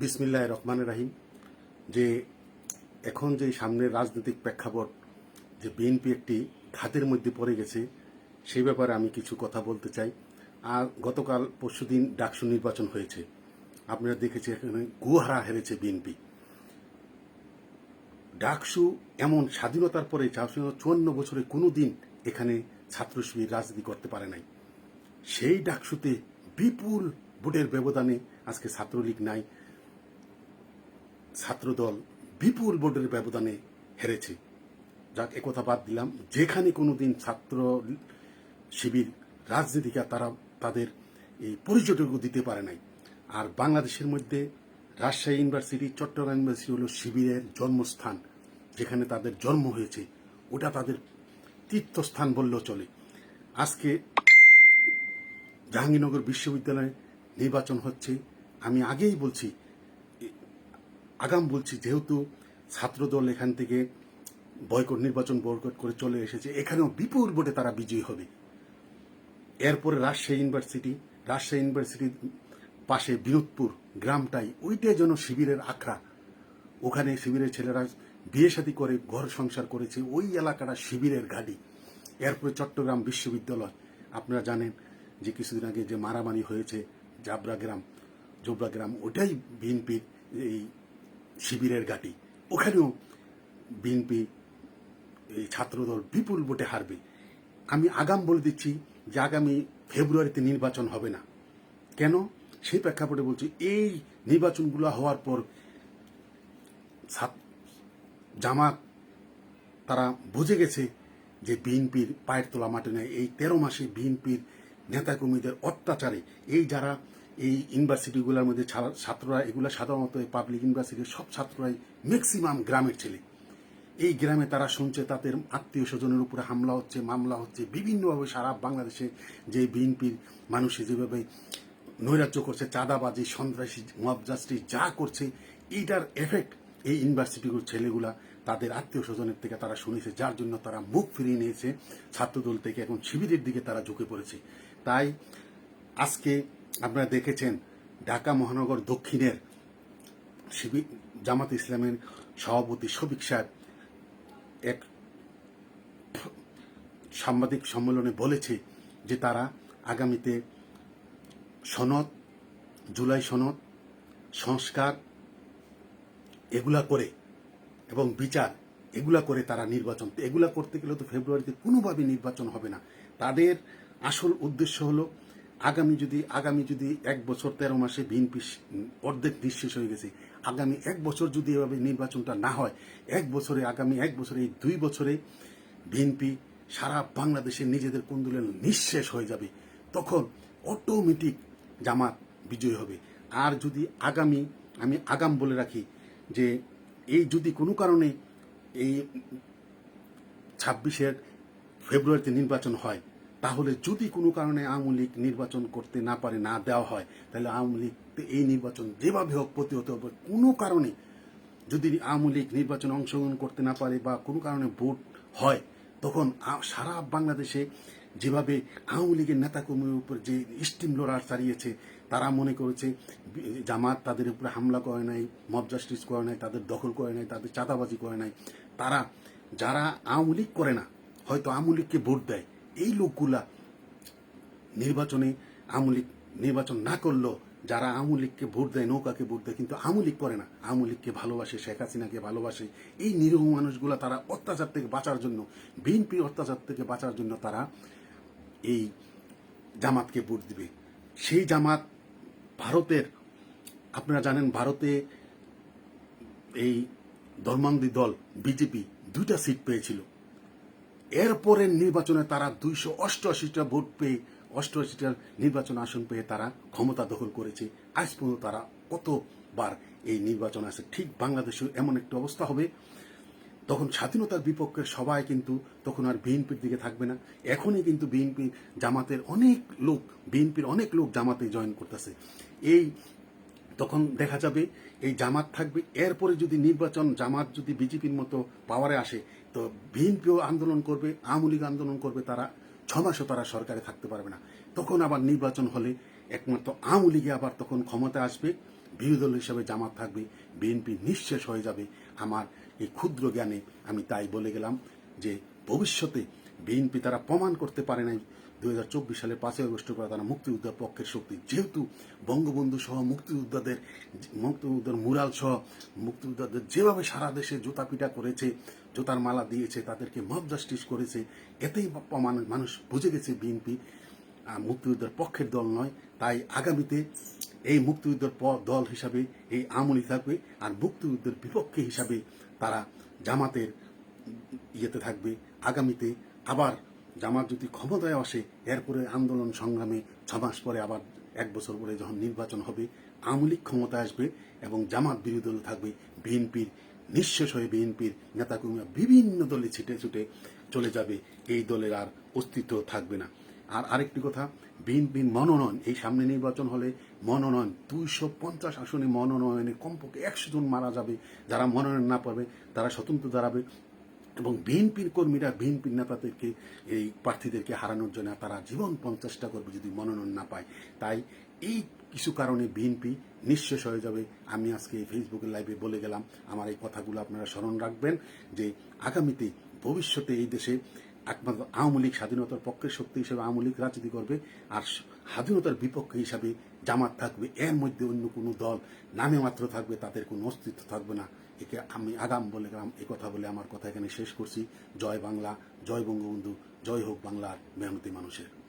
বিসমিল্লাহ রহমান রাহিম, যে এখন যে সামনের রাজনৈতিক প্রেক্ষাপট যে বিএনপি একটি ঘাতের মধ্যে পড়ে গেছে, সেই ব্যাপারে আমি কিছু কথা বলতে চাই। আর গতকাল পরশুদিন ডাকসু নির্বাচন হয়েছে। আপনারা দেখেছেন এখানে গুহারা হেরেছে বিএনপি। ডাকসু এমন স্বাধীনতার পরে চারশো চুয়ান্ন বছরে কোনো দিন এখানে ছাত্র শিবির রাজনীতি করতে পারে নাই। সেই ডাকসুতে বিপুল ভোটের ব্যবধানে আজকে ছাত্রলীগ নাই। ছাত্রদল বিপুল ভোটের ব্যবধানে হেরেছে। যাক একথা বাদ দিলাম। যেখানে কোনোদিন ছাত্র শিবির রাজনীতিকা তারা তাদের এই পরিচয়টুকু দিতে পারে নাই। আর বাংলাদেশের মধ্যে রাজশাহী ইউনিভার্সিটি, চট্টগ্রাম ইউনিভার্সিটি হলো শিবিরের জন্মস্থান। যেখানে তাদের জন্ম হয়েছে, ওটা তাদের তীর্থস্থান বললেও চলে। আজকে জাহাঙ্গীরনগর বিশ্ববিদ্যালয়ে নির্বাচন হচ্ছে। আমি আগেই বলছি আগাম বলছি, যেহেতু ছাত্রদল এখান থেকে বয়কট নির্বাচন বয়কট করে চলে এসেছে, এখানেও বিপুল ভোটে তারা বিজয়ী হবে। এরপরে রাজশাহী ইউনিভার্সিটি, রাজশাহী ইউনিভার্সিটির পাশে বিনোদপুর গ্রামটাই, ওইটাই যেন শিবিরের আখড়া। ওখানে শিবিরের ছেলেরা বিয়ে শাদী করে, ঘর সংসার করেছে, ওই এলাকাটা শিবিরের ঘাঁটি। এরপরে চট্টগ্রাম বিশ্ববিদ্যালয়, আপনারা জানেন যে কিছুদিন আগে যে মারামারি হয়েছে জাবরা গ্রাম জোবরা গ্রাম, ওটাই বিএনপির এই শিবিরের ঘাঁটি ওখানেও বিএনপি, এই ছাত্রদল বিপুল ভোটে হারবে। আমি আগাম বলে দিচ্ছি যে আগামী ফেব্রুয়ারিতে নির্বাচন হবে না। কেন? সেই প্রেক্ষাপটে বলছি, এই নির্বাচনগুলো হওয়ার পর জামাত তারা বুঝে গেছে যে বিএনপির পায়ের তোলা মাঠে নেয় এই তেরো মাসে বিএনপির নেতাকর্মীদের অত্যাচারে এই যারা এই ইউনিভার্সিটিগুলোর মধ্যে ছাত্ররা, এগুলো সাধারণত এই পাবলিক ইউনিভার্সিটির সব ছাত্ররাই ম্যাক্সিমাম গ্রামের ছেলে। এই গ্রামে তারা শুনছে তাদের আত্মীয় স্বজনের উপরে হামলা হচ্ছে, মামলা হচ্ছে, বিভিন্নভাবে সারা বাংলাদেশে যে বিএনপির মানুষে যেভাবে নৈরাজ্য করছে, চাঁদাবাজি, সন্ত্রাসী মব জাস্টিস যা করছে, এইটার এফেক্ট এই ইউনিভার্সিটিগুলোর ছেলেগুলা তাদের আত্মীয় স্বজনের থেকে তারা শুনেছে, যার জন্য তারা মুখ ফিরিয়ে নিয়েছে। ছাত্রদল থেকে এখন শিবিরের দিকে তারা ঝুঁকে পড়েছে। তাই আজকে আপনারা দেখেছেন ঢাকা মহানগর দক্ষিণের শিবির জামাত ইসলামের সভাপতি শফিক সাহেব এক সাংবাদিক সম্মেলনে বলেছে যে তারা আগামীতে সনদ, জুলাই সনদ, সংস্কার এগুলা করে এবং বিচার এগুলা করে তারা নির্বাচন। এগুলা করতে গেলে তো ফেব্রুয়ারিতে কোনোভাবে নির্বাচন হবে না। তাদের আসল উদ্দেশ্য হলো আগামী যদি আগামী যদি এক বছর তেরো মাসে বিএনপি অর্ধেক নিঃশেষ হয়ে গেছে, আগামী এক বছর যদি এভাবে নির্বাচনটা না হয়, এক বছরে, আগামী এক বছরে, এই দুই বছরে বিএনপি সারা বাংলাদেশে নিজেদের কুন্দুলেন নিঃশেষ হয়ে যাবে, তখন অটোমেটিক জামাত বিজয় হবে। আর যদি আগামী, আমি আগাম বলে রাখি যে, এই যদি কোনো কারণে এই ছাব্বিশের ফেব্রুয়ারিতে নির্বাচন হয় তাহলে যদি কোনো কারণে আওয়ামী লীগ নির্বাচন করতে না পারে, না দেওয়া হয়, তাহলে আওয়ামী লীগ এই নির্বাচন যেভাবে হোক প্রতিহত হবে। কোনো কারণে যদি আওয়ামী লীগ নির্বাচনে অংশগ্রহণ করতে না পারে বা কোনো কারণে ভোট হয়, তখন সারা বাংলাদেশে যেভাবে আওয়ামী লীগের নেতাকর্মীর উপর যে স্টিম লোরার চালিয়েছে, তারা মনে করেছে জামাত তাদের উপরে হামলা করে নাই, মব জাস্টিস করে নাই, তাদের দখল করে নাই, তাদের চাঁদাবাজি করে নাই। তারা, যারা আওয়ামী লীগ করে না, হয়তো আওয়ামী লীগকে ভোট দেয় এই লোকগুলা নির্বাচনে আওয়ামী লীগ নির্বাচন না করলেও যারা আওয়ামী লীগকে ভোট দেয়, নৌকাকে ভোট দেয়, কিন্তু আওয়ামী লীগ করে না। আওয়ামী লীগকে ভালোবাসে, শেখ হাসিনাকে ভালোবাসে। এই নিরীহ মানুষগুলা তারা অত্যাচার থেকে বাঁচার জন্য বিএনপি অত্যাচার থেকে বাঁচার জন্য তারা এই জামাতকে ভোট দিবে। সেই জামাত ভারতের, আপনারা জানেন ভারতে এই ধর্মান্ধী দল, বিজেপি দুইটা সিট পেয়েছিল। এরপরের নির্বাচনে তারা দুইশো অষ্টআশিটা ভোট পেয়ে অষ্টআশিটা নির্বাচন আসন পেয়ে তারা ক্ষমতা দখল করেছে। আজ পর্যন্ত তারা কতবার এই নির্বাচন আসে ঠিক বাংলাদেশেও এমন একটা অবস্থা হবে। তখন স্বাধীনতার বিপক্ষে সবাই কিন্তু তখন আর বিএনপির দিকে থাকবে না। এখনই কিন্তু বিএনপি জামাতের অনেক লোক, বিএনপির অনেক লোক জামাতে জয়েন করতেছে। এই তখন দেখা যাবে এই জামাত থাকবে। এরপরে যদি নির্বাচন জামাত যদি বিজেপির মতো পাওয়ারে আসে, তো বিএনপিও আন্দোলন করবে, আওয়ামী লীগ আন্দোলন করবে তারা। ছ মাসও তারা সরকারে থাকতে পারবে না। তখন আবার নির্বাচন হলে একমাত্র আওয়ামী লীগে আবার তখন ক্ষমতা আসবে। বিরোধী দল হিসাবে জামাত থাকবে। বিএনপি নিঃশেষ হয়ে যাবে। আমার এই ক্ষুদ্র জ্ঞানে আমি তাই বলে গেলাম যে ভবিষ্যতে বিএনপি তারা প্রমাণ করতে পারে নাই দুই চব্বিশ সালের পাঁচই আগস্ট করে তারা মুক্তিযুদ্ধের পক্ষের শক্তি। যেহেতু বঙ্গবন্ধু সহ মুক্তিযোদ্ধাদের, মুক্তিযুদ্ধের মুরাল সহ মুক্তিযোদ্ধাদের যেভাবে সারা দেশে জুতা পিটা করেছে, জুতার মালা দিয়েছে, তাদেরকে মব জাস্টিস করেছে, এতেই মানুষ বুঝে গেছে বিএনপি মুক্তিযুদ্ধের পক্ষের দল নয়। তাই আগামীতে এই মুক্তিযুদ্ধের দল হিসাবে এই আমলি থাকবে আর মুক্তিযুদ্ধের বিপক্ষে হিসাবে তারা জামাতের ইয়েতে থাকবে। আগামীতে আবার জামাত যদি ক্ষমতায় আসে, এরপরে আন্দোলন সংগ্রামে ছ মাস পরে আবার এক বছর পরে যখন নির্বাচন হবে, আওয়ামী লীগ ক্ষমতায় আসবে এবং জামাত বিরোধী দল থাকবে, বিএনপির, নিঃশেষ হয়ে বিএনপির নেতাকর্মীরা বিভিন্ন দলে ছিটে ছুটে চলে যাবে, এই দলের আর অস্তিত্ব থাকবে না। আর আরেকটি কথা, বিএনপির মনোনয়ন, এই সামনে নির্বাচন হলে মনোনয়ন, দুইশো পঞ্চাশ আসনে মনোনয়নে কমপক্ষে একশো জন মারা যাবে, যারা মনোনয়ন না পাবে, তারা স্বতন্ত্র দাঁড়াবে। এবং বিএনপির কর্মীরা বিএনপির নেতাদেরকে, এই প্রার্থীদেরকে হারানোর জন্য তারা জীবন চেষ্টা করবে যদি মনোনয়ন না পায়। তাই এই কিছু কারণে বিএনপি নিঃশেষ হয়ে যাবে। আমি আজকে এই ফেসবুকের লাইভে বলে গেলাম, আমার এই কথাগুলো আপনারা স্মরণ রাখবেন যে আগামীতে ভবিষ্যতে এই দেশে একমাত্র আওয়ামী লীগ স্বাধীনতার পক্ষের শক্তি হিসেবে আওয়ামী লীগ রাজনীতি করবে আর স্বাধীনতার বিপক্ষে হিসাবে জামাত থাকবে। এর মধ্যে অন্য কোনো দল নামে মাত্র থাকবে, তাদের কোনো অস্তিত্ব থাকবে না। একে আমি আগাম বলে এই কথা বলে আমার কথা এখানে শেষ করছি। জয় বাংলা, জয় বঙ্গবন্ধু, জয় হোক বাংলার মেহনতি মানুষের।